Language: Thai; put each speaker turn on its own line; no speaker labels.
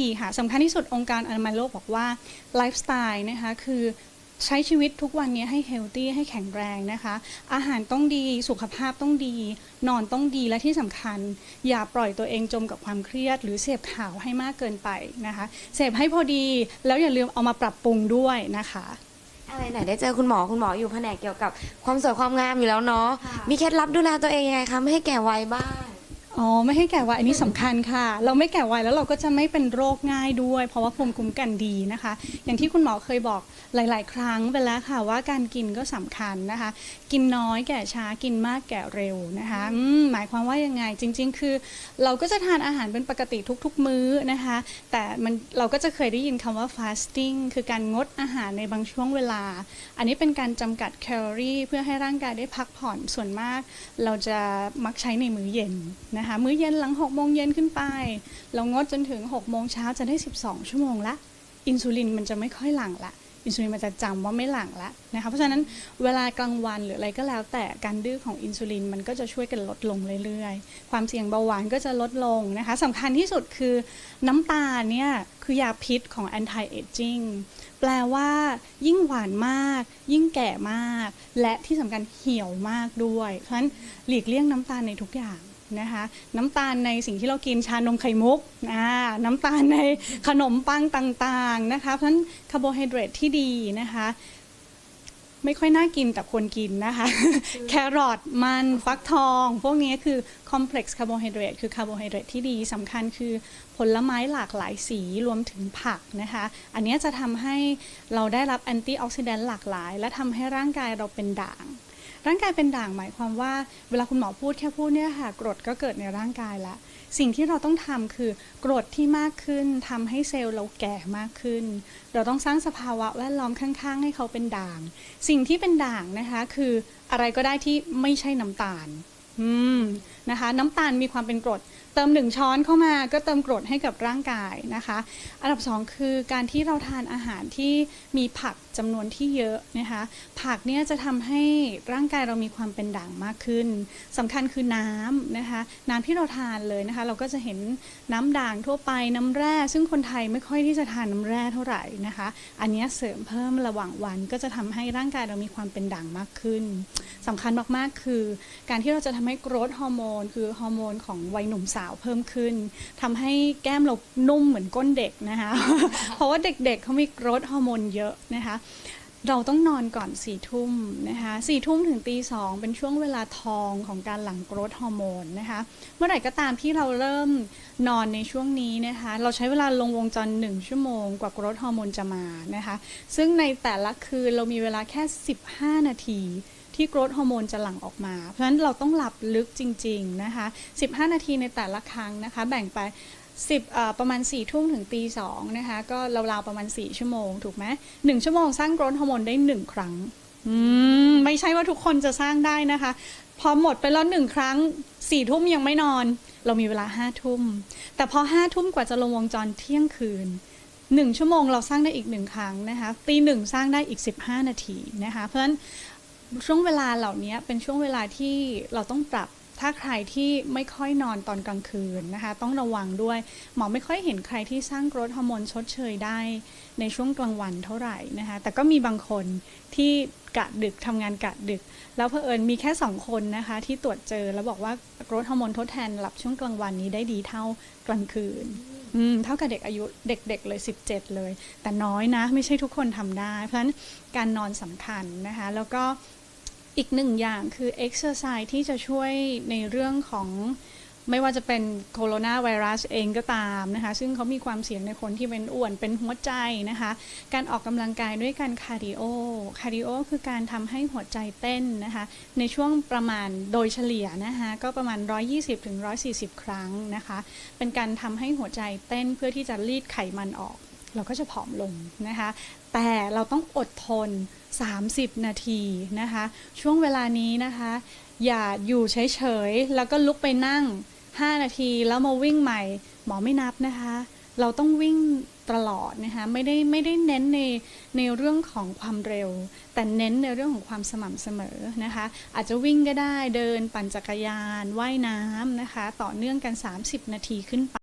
ดีค่ะสำคัญที่สุดองค์การอนามัยโลกบอกว่าไลฟ์สไตล์นะคะคือใช้ชีวิตทุกวันนี้ให้เฮลตี้ให้แข็งแรงนะคะ อาหารต้องดีสุขภาพต้องดี นอนต้องดีและที่สำคัญ อย่าปล่อยตัวเองจมกับความเครียด หรือเสพข่าวให้มากเกินไปนะคะเสพให้พอดีแล้วอย่าลืมเอามาปรับปรุงด้วยนะคะ
อะไรไหนได้เจอคุณหมอคุณหมออยู่แผนกเกี่ยวกับความสวยความงามอยู่แล้วเนาะ
ค่ะ
มีเคล็ดลับดูแลตัวเองยังไงคะไม่ให้แก่วัยบ้าง
อ๋อไม่ให้แก่วัยอันนี้สำคัญค่ะ เราไม่แก่วัยแล้วเราก็จะไม่เป็นโรคง่ายด้วย เพราะว่าภูมิคุ้มกันดีนะคะ อย่างที่คุณหมอเคยบอกหลาย ๆ ครั้งไปแล้วค่ะว่าการกินก็สำคัญนะคะ กินน้อยแก่ช้ากินมากแก่เร็วนะคะอืมหมายความว่ายังไงจริง ๆ คือ เราก็จะทานอาหารเป็นปกติทุก ๆ มื้อนะคะ แต่มันเราก็จะเคยได้ยินคำว่า fasting คือการงดอาหารในบางช่วงเวลา อันนี้เป็นการจำกัดแคลอรี่เพื่อให้ร่างกายได้พักผ่อนส่วนมาก เราจะมักใช้ในมื้อเย็นนะคะมื้อเย็นหลัง6โมงเย็นขึ้นไป เรางดจนถึง6โมงเช้าจะได้ 12 ชั่วโมงละ อินซูลินมันจะไม่ค่อยหลั่งละ อินซูลินมันจะจำว่าไม่หลั่งละนะคะ เพราะฉะนั้นเวลากลางวันหรืออะไรก็แล้วแต่การดื้อของอินซูลินมันก็จะช่วยกันลดลงเรื่อยๆ ความเสี่ยงเบาหวานก็จะลดลงนะคะสำคัญที่สุดคือน้ำตาลเนี่ยคือยาพิษของ anti aging แปลว่ายิ่งหวานมาก ยิ่งแก่มาก และที่สำคัญเหี่ยวมากด้วย เพราะฉะนั้นหลีกเลี่ยงน้ำตาลในทุกอย่าง นะคะน้ำตาลในสิ่งที่เรากินชานมไข่มุกอ่าน้ำตาลในขนมปังต่างๆนะคะเพราะฉะนั้นคาร์โบไฮเดรตที่ดีนะคะไม่ค่อยน่ากินแต่ควรกินนะคะ แครอทมันฟักทอง พวกนี้คือคอมเพล็กซ์คาร์โบไฮเดรตคือคาร์โบไฮเดรตที่ดีสำคัญคือผลไม้หลากหลายสีรวมถึงผักนะคะ อันนี้จะทำให้เราได้รับแอนตี้ออกซิแดนต์หลากหลาย และทำให้ร่างกายเราเป็นด่าง ร่างกายเป็นด่างหมายความว่า เวลาคุณหมอพูดแค่พูดเนี่ยค่ะกรดก็เกิดในร่างกายละสิ่งที่เราต้องทำคือกรดที่มากขึ้นทำให้เซลล์เราแก่มากขึ้น เราต้องสร้างสภาวะแวดล้อมข้างๆ ให้เขาเป็นด่าง สิ่งที่เป็นด่างนะคะคืออะไรก็ได้ที่ไม่ใช่น้ำตาลอืมนะคะ น้ำตาลมีความเป็นกรด เติมหนึ่งช้อนเข้ามาก็เติมกรดให้กับร่างกายนะคะ อันดับสองคือการที่เราทานอาหารที่มีผักจำนวนที่เยอะนะคะผักเนี่ยจะทำให้ร่างกายเรามีความเป็นด่างมากขึ้นสำคัญคือน้ำนะคะน้ำที่เราทานเลยนะคะ เราก็จะเห็นน้ำด่างทั่วไปน้ำแร่ ซึ่งคนไทยไม่ค่อยที่จะทานน้ำแร่เท่าไหร่นะคะ อันนี้เสริมเพิ่มระหว่างวันก็จะทำให้ร่างกายเรามีความเป็นด่างมากขึ้นสำคัญมากๆคือ การที่เราจะทำให้โกรทฮอร์โมนคือฮอร์โมนของวัยหนุ่มสาวเพิ่มขึ้นทำให้แก้มเรานุ่มเหมือนก้นเด็กนะคะ เพราะว่าเด็กๆเขามีโกรทฮอร์โมนเยอะนะคะเราต้องนอนก่อนสี่ทุ่มนะคะสี่ทุ่มถึงตีสองเป็นช่วงเวลาทองของการหลั่งโกรทฮอร์โมนนะคะ เมื่อไหร่ก็ตามที่เราเริ่มนอนในช่วงนี้นะคะ เราใช้เวลาลงวงจรหนึ่งชั่วโมงกว่าโกรทฮอร์โมนจะมานะคะ ซึ่งในแต่ละคืนเรามีเวลาแค่ 15 นาทีที่โกรทฮอร์โมนจะหลั่งออกมา เพราะฉะนั้นเราต้องหลับลึกจริง ๆ นะคะ 15 นาทีในแต่ละครั้งนะคะ แบ่งไป 10เอ่อประมาณ4ี่ทุ่มถึงตีสองนะคะ ก็ราวๆประมาณ 4 ชั่วโมง ถูกไหมหนึ่งชั่วโมงสร้างกรทฮอร์โมนได้ 1 ครั้งมไม่ใช่ว่าทุกคนจะสร้างได้นะคะ พอหมดไปแล้วหนึ่งครั้งสี่ทุ่มยังไม่นอน เรามีเวลาห้าทุ่ม แต่พอห้าทุ่มกว่าจะลงวงจรเที่ยงคืนหนึ่งชั่วโมงเราสร้างได้อีกหนึ่งครั้งนะคะตีหนึ่งสร้างได้อีก 15 นาทีนะคะ เพราะฉะนั้นช่วงเวลาเหล่านี้เป็นช่วงเวลาที่เราต้องปรับ ถ้าใครที่ไม่ค่อยนอนตอนกลางคืนนะคะ ต้องระวังด้วย หมอไม่ค่อยเห็นใครที่สร้างกรทฮอร์โมนชดเชยได้ ในช่วงกลางวันเท่าไหร่นะคะ แต่ก็มีบางคนที่กะดึกทำงานกะดึก แล้วเผอิญมีแค่สองคนนะคะ ที่ตรวจเจอแล้วบอกว่ากรทฮอร์โมนทดแทนหลับช่วงกลางวันนี้ได้ดีเท่ากลางคืนเท่ากับเด็กอายุเด็กๆเลย 17 เลย แต่น้อยนะ ไม่ใช่ทุกคนทำได้ เพราะฉะนั้นการนอนสำคัญนะคะ แล้วก็ อีกหนึ่งอย่างคือ exercise ที่จะช่วยในเรื่องของไม่ว่าจะเป็นโคโรนาไวรัสเองก็ตามนะคะ ซึ่งเขามีความเสี่ยงในคนที่เป็นอ้วนเป็นหัวใจนะคะ การออกกำลังกายด้วยการคาร์ดิโอ คาร์ดิโอคือการทำให้หัวใจเต้นนะคะ ในช่วงประมาณโดยเฉลี่ยนะคะ ก็ประมาณ 120ถึง140 ครั้งนะคะ เป็นการทำให้หัวใจเต้นเพื่อที่จะรีดไขมันออก เราก็จะผอมลงนะคะ แต่เราต้องอดทน 30 นาทีนะคะ ช่วงเวลานี้นะคะ อย่าอยู่เฉยๆ แล้วก็ลุกไปนั่ง 5 นาทีแล้วมาวิ่งใหม่ หมอไม่นับนะคะ เราต้องวิ่งตลอดนะคะไม่ได้ไม่ได้เน้นในในเรื่องของความเร็ว แต่เน้นในเรื่องของความสม่ำเสมอนะคะ อาจจะวิ่งก็ได้เดินปั่นจักรยานว่ายน้ำนะคะ ต่อเนื่องกัน 30 นาทีขึ้นไป